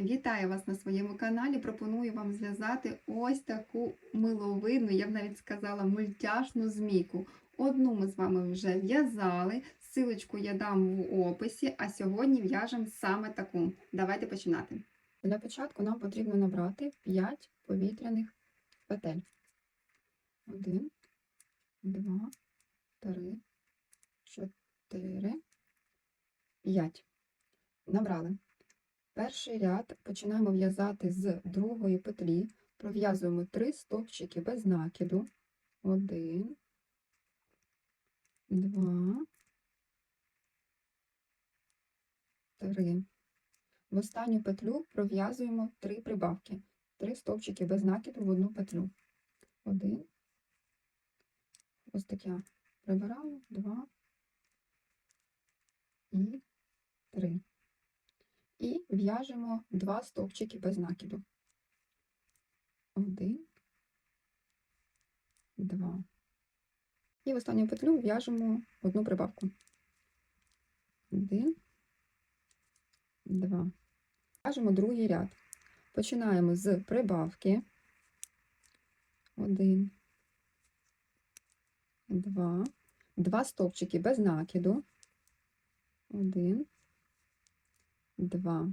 Вітаю вас на своєму каналі. Пропоную вам зв'язати ось таку миловидну, я б навіть сказала, мультяшну змійку. Одну ми з вами вже в'язали. Силочку я дам в описі, а сьогодні в'яжемо саме таку. Давайте починати. Для початку нам потрібно набрати 5 повітряних петель. 1, 2, 3, 4, 5. Набрали. Перший ряд починаємо в'язати з другої петлі, пров'язуємо 3 стовпчики без накиду. 1, 2, 3. В останню петлю пров'язуємо 3 прибавки. 3 стовпчики без накиду в одну петлю. 1. Ось таке прибираємо, 2 і 3 і в'яжемо два стовпчики без накиду. Один, два. І в останню петлю в'яжемо одну прибавку. Один, два. В'яжемо другий ряд. Починаємо з прибавки. Один, два. Два стовпчики без накиду. Один, 2.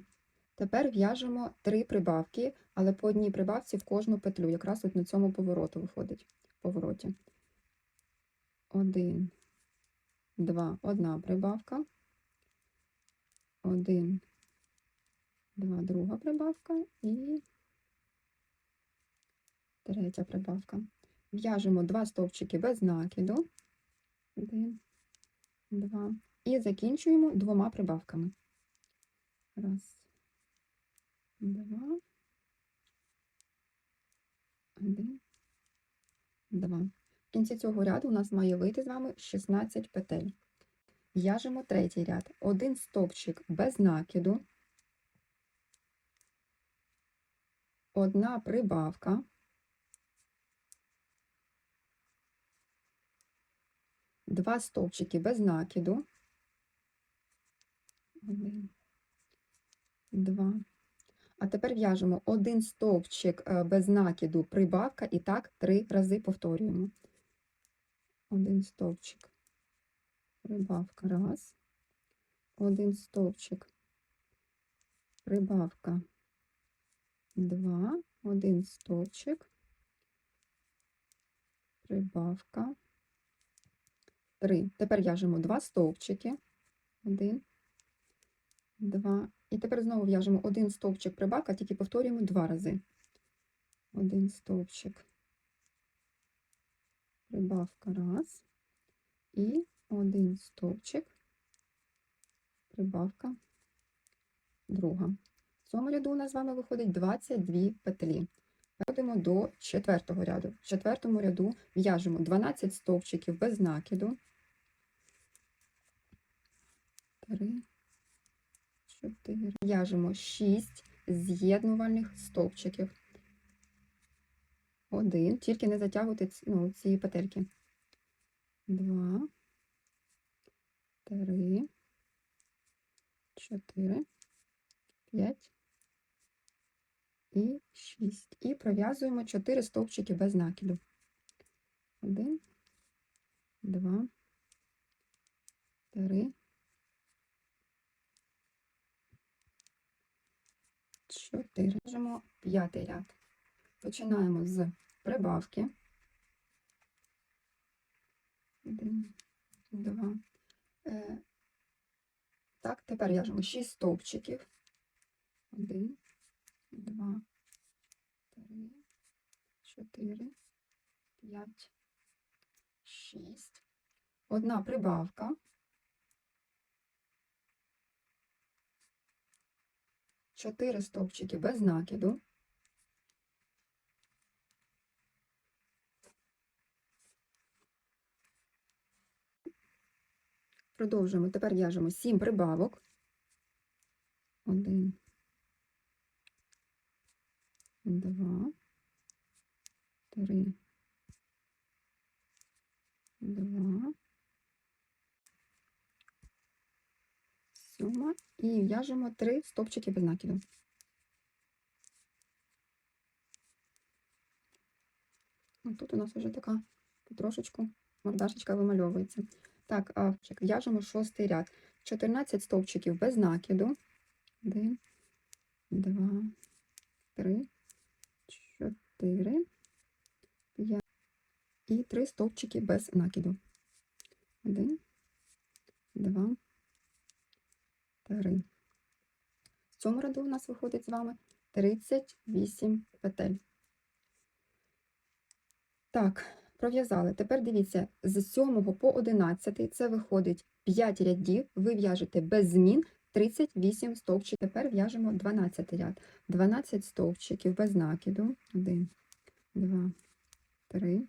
Тепер в'яжемо 3 прибавки, але по одній прибавці в кожну петлю, якраз от на цьому повороту виходить. Повороті. 1, 2, одна прибавка. 1, 2, друга прибавка і третя прибавка. В'яжемо 2 стовпчики без накиду. 1, 2. І закінчуємо двома прибавками. Раз, два, один, два. В кінці цього ряду у нас має вийти з вами 16 петель. В'яжемо третій ряд. Один стовпчик без накиду, одна прибавка, два стовпчики без накиду, один, два. А тепер в'яжемо один стовпчик е, без накиду прибавка і так три рази повторюємо. Один стовпчик, прибавка, раз, один стовпчик, прибавка, два, один стовпчик, прибавка, три. Тепер в'яжемо два стовпчики, один, два. І тепер знову в'яжемо один стовпчик прибавка, тільки повторюємо два рази. Один стовпчик, прибавка раз. І один стовпчик, прибавка друга. В цьому ряду у нас з вами виходить 22 петлі. Переходимо до четвертого ряду. В четвертому ряду в'яжемо 12 стовпчиків без накиду. 3, 4. В'яжемо 6 з'єднувальних стовпчиків. Один, тільки не затягувати ну, ці петельки. Два, три, чотири, п'ять і шість. І пров'язуємо 4 стовпчики без накиду. Один, два, три, чотири. В'яжемо п'ятий ряд. Починаємо з прибавки. Один, два. Е, Так, тепер в'яжемо 6 стовпчиків. Один, два, три, чотири, п'ять, шість. Одна прибавка. 4 стовпчики без накиду. Продовжуємо, тепер в'яжемо 7 прибавок. 1, 2, 3, 2, накидуємо і в'яжемо три стовпчики без накиду. Тут у нас вже така потрошечку мордашечка вимальовується. Так, а в'яжемо шостий ряд. 14 стовпчиків без накиду. 1, 2, 3, 4, 5 і 3 стовпчики без накиду. 1, 2, 3. В цьому ряду у нас виходить з вами 38 петель. Так, пров'язали. Тепер дивіться, з 7 по 11 це виходить 5 рядів, ви в'яжете без змін 38 стовпчиків. Тепер в'яжемо 12 ряд. 12 стовпчиків без накиду. 1, 2, 3,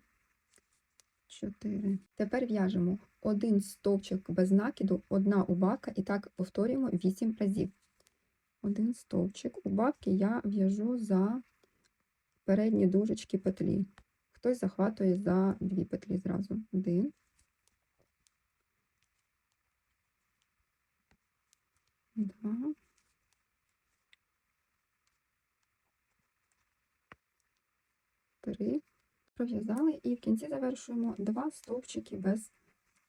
4. Тепер в'яжемо один стовпчик без накиду, одна убавка, і так повторюємо 8 разів. Один стовпчик. Убавки я в'яжу за передні дужечки петлі. Хтось захватує за дві петлі зразу. Один. Два. Три. Пров'язали і в кінці завершуємо два стовпчики без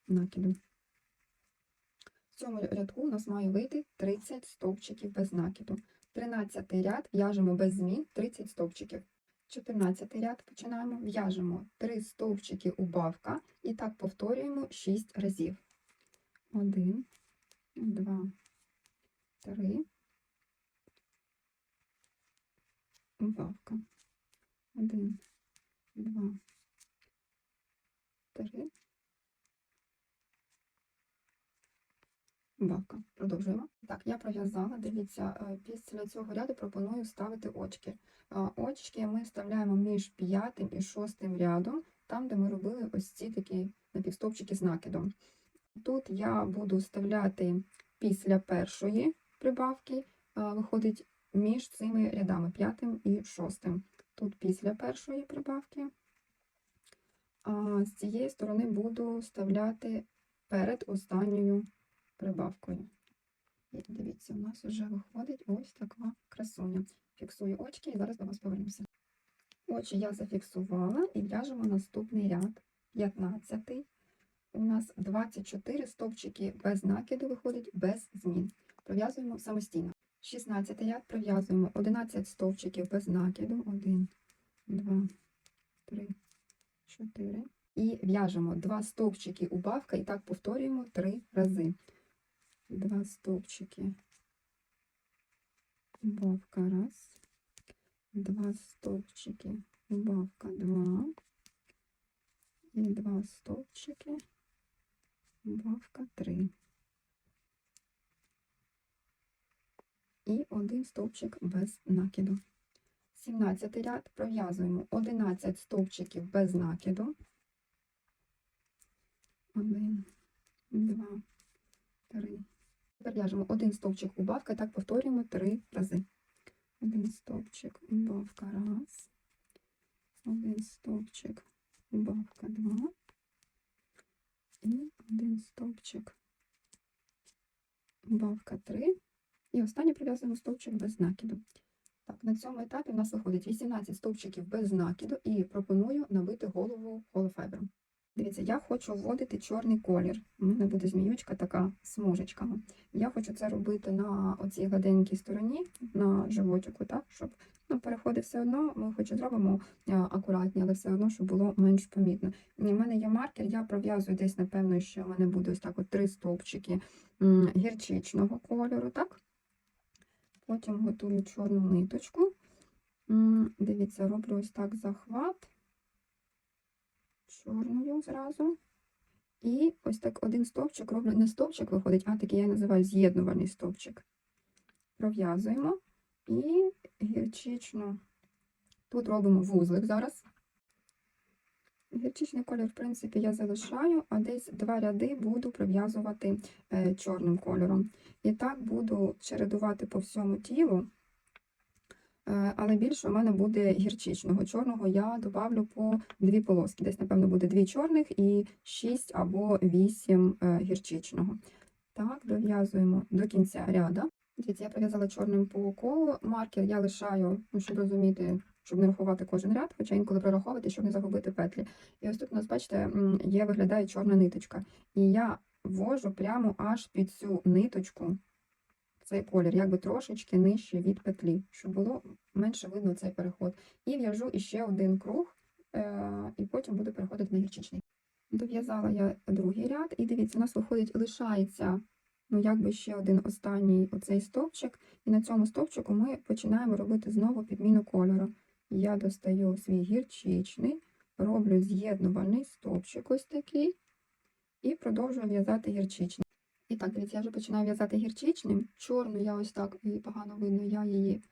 накиду. В цьому рядку у нас має вийти 30 стовпчиків без накиду. 13 ряд в'яжемо без змін 30 стовпчиків. 14 ряд починаємо, в'яжемо 3 стовпчики убавка і так повторюємо 6 разів. 1, 2, 3, убавка. 1, 2, 3, убавка. Продовжуємо. Так, я пров'язала. Дивіться, е, після цього ряду пропоную ставити очки. Очки ми вставляємо між п'ятим і шостим рядом, там, де ми робили ось ці такі напівстовпчики з накидом. Тут я буду вставляти після першої прибавки, виходить між цими рядами п'ятим і шостим. Тут після першої прибавки. А з цієї сторони буду вставляти перед останньою прибавкою. І дивіться, у нас вже виходить ось така красуня. Фіксую очки і зараз до вас повернуся. Очі я зафіксувала і в'яжемо наступний ряд. 15. У нас 24 стовпчики без накиду виходить без змін. Пров'язуємо самостійно. 16 ряд пров'язуємо 11 стовпчиків без накиду. 1, 2, 3, 4. І в'яжемо 2 стовпчики убавка і так повторюємо 3 рази. Два стовпчики убавка раз, два стовпчики убавка два і два стовпчики убавка три. І один стовпчик без накиду. 17 ряд пров'язуємо 11 стовпчиків без накиду. Один, два, три. Тепер в'яжемо один стовпчик убавка, так повторюємо три рази. Один стовпчик убавка раз, один стовпчик убавка два, і один стовпчик убавка три. І останнє прив'язуємо стовпчик без накиду. Так, на цьому етапі в нас виходить 18 стовпчиків без накиду і пропоную набити голову холофайбером. Дивіться, я хочу вводити чорний колір. У мене буде зміючка така смужечками. Я хочу це робити на оцій гладенькій стороні, на животику, так, щоб ну, переходи все одно, ми хоч і зробимо акуратні, але все одно, щоб було менш помітно. В мене є маркер, я пров'язую десь, напевно, що в мене буде ось так от три стовпчики гірчичного кольору, так? Потім готую чорну ниточку. Дивіться, роблю ось так захват чорною зразу. І ось так один стовпчик роблю, не стовпчик виходить, а такий я називаю з'єднувальний стовпчик. Пров'язуємо і гірчично. Тут робимо вузлик зараз. Гірчичний колір, в принципі, я залишаю, а десь два ряди буду пров'язувати е, чорним кольором. І так буду чередувати по всьому тілу. Е, але більше у мене буде гірчичного. Чорного я добавлю по дві полоски. Десь, напевно, буде дві чорних і 6 або 8 е, гірчичного. Так, дов'язуємо до кінця ряда. Дивіться, я пров'язала чорним по колу. Маркер я лишаю, ну, щоб розуміти, щоб не рахувати кожен ряд, хоча інколи прораховувати, щоб не загубити петлі. І ось тут у нас, бачите, є виглядає чорна ниточка. І я ввожу прямо аж під цю ниточку цей колір, якби трошечки нижче від петлі, щоб було менше видно цей переход. І в'яжу іще один круг, е, і потім буду переходити на гірчичний. Дов'язала я другий ряд, і дивіться, у нас виходить, лишається ну, якби ще один останній оцей стовпчик, і на цьому стовпчику ми починаємо робити знову підміну кольору. Я достаю свій гірчичний, роблю з'єднувальний стовпчик ось такий, і продовжую в'язати гірчичний. І так, дивіться, я вже починаю в'язати гірчичним. Чорну я ось так, її погано видно, я її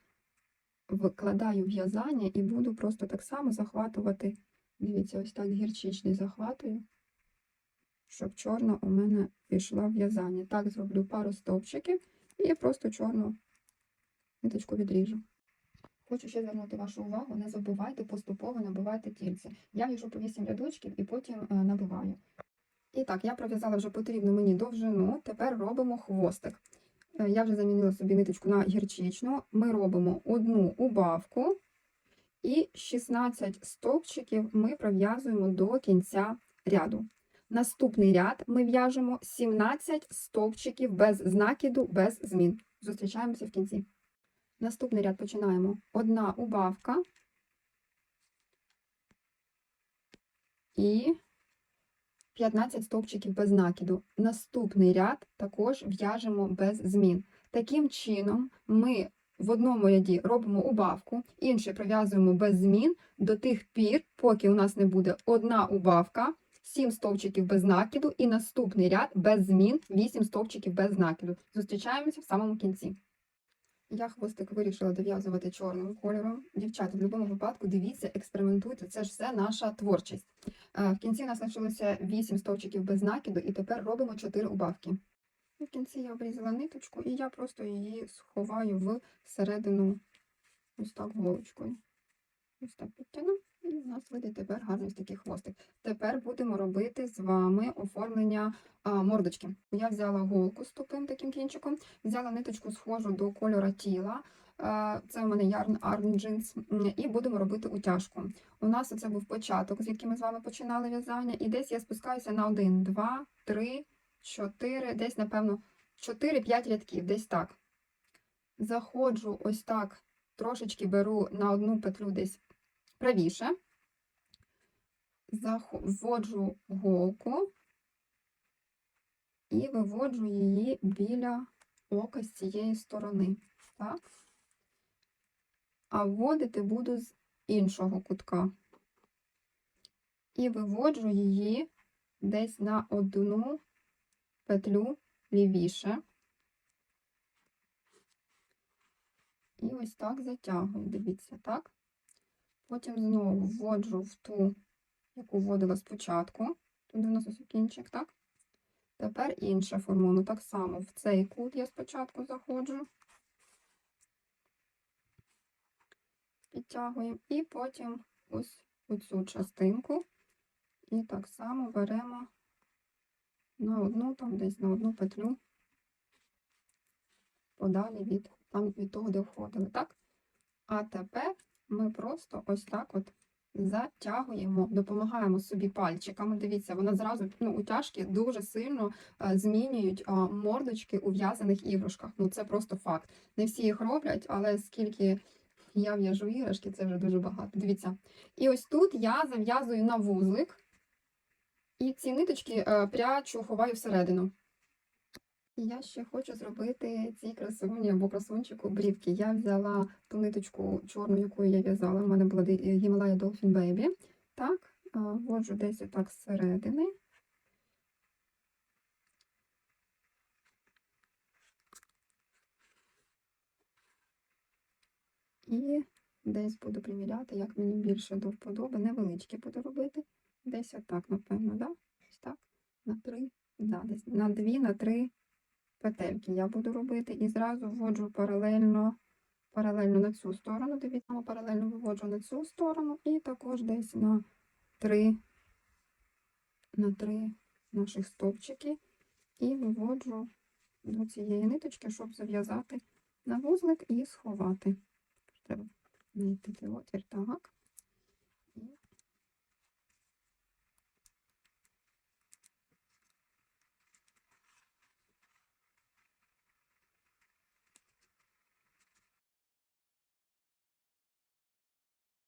вкладаю в в'язання і буду просто так само захватувати. Дивіться, ось так гірчичний захватую, щоб чорна у мене пішла в'язання. Так, зроблю пару стовпчиків і я просто чорну ниточку відріжу. Хочу ще звернути вашу увагу, не забувайте поступово набивати тільці. Я в'яжу по 8 рядочків і потім е, набиваю. І так, я пров'язала вже потрібну мені довжину, тепер робимо хвостик. Е, Я вже замінила собі ниточку на гірчичну. Ми робимо одну убавку і 16 стовпчиків ми пров'язуємо до кінця ряду. Наступний ряд ми в'яжемо 17 стовпчиків без знакіду, без змін. Зустрічаємося в кінці. Наступний ряд починаємо. Одна убавка і 15 стовпчиків без накиду. Наступний ряд також в'яжемо без змін. Таким чином, ми в одному ряді робимо убавку, інший пров'язуємо без змін до тих пір, поки у нас не буде одна убавка, 7 стовпчиків без накиду, і наступний ряд без змін, 8 стовпчиків без накиду. Зустрічаємося в самому кінці. Я хвостик вирішила дов'язувати чорним кольором. Дівчата, в будь-якому випадку дивіться, експериментуйте, це ж все наша творчість. Е, В кінці у нас лишилося 8 стовпчиків без накиду, і тепер робимо 4 убавки. В кінці я обрізала ниточку, і я просто її сховаю в середину ось так голочкою. Ось так підтягну, і у нас вийде тепер гарний такий хвостик. Тепер будемо робити з вами оформлення а, мордочки. Я взяла голку з тупим таким кінчиком, взяла ниточку схожу до кольора тіла. Це у мене Yarn Arm Jeans, і будемо робити утяжку. У нас це був початок, звідки ми з вами починали в'язання, і десь я спускаюся на 1, 2, 3, 4, десь, напевно, 4-5 рядків, десь так. Заходжу ось так, трошечки беру на одну петлю десь правіше, вводжу голку і виводжу її біля ока з цієї сторони. Так? А вводити буду з іншого кутка. І виводжу її десь на одну петлю лівіше. І ось так затягую, дивіться, так? Потім знову вводжу в ту, яку вводила спочатку. Тут у нас ось кінчик, так? Тепер інша формула. Так само в цей кут я спочатку заходжу, підтягуємо, і потім ось оцю частинку. І так само беремо на одну, там десь на одну петлю подалі від, там, від того, де входили, так? А тепер ми просто ось так от затягуємо, допомагаємо собі пальчиками. Дивіться, вона зразу ну, утяжки дуже сильно е, змінюють а, мордочки у в'язаних іграшках. Ну це просто факт. Не всі їх роблять, але скільки я в'яжу іграшки, це вже дуже багато. Дивіться. І ось тут я зав'язую на вузлик, і ці ниточки е, прячу, ховаю всередину. І я ще хочу зробити цій красуні або красунчику брівки. Я взяла ту ниточку чорну, якою я в'язала. У мене була ді- Himalaya Dolphin Baby. Так, вводжу десь отак зсередини. І десь буду приміряти, як мені більше до вподоби. Невеличкі буду робити. Десь отак, напевно, да? Ось так. На три, да, десь на дві, на три петельки я буду робити і зразу вводжу паралельно, паралельно на цю сторону. Дивіться, паралельно виводжу на цю сторону і також десь на три, на три наших стовпчики і виводжу до цієї ниточки, щоб зав'язати на вузлик і сховати. Треба знайти отвір. Так.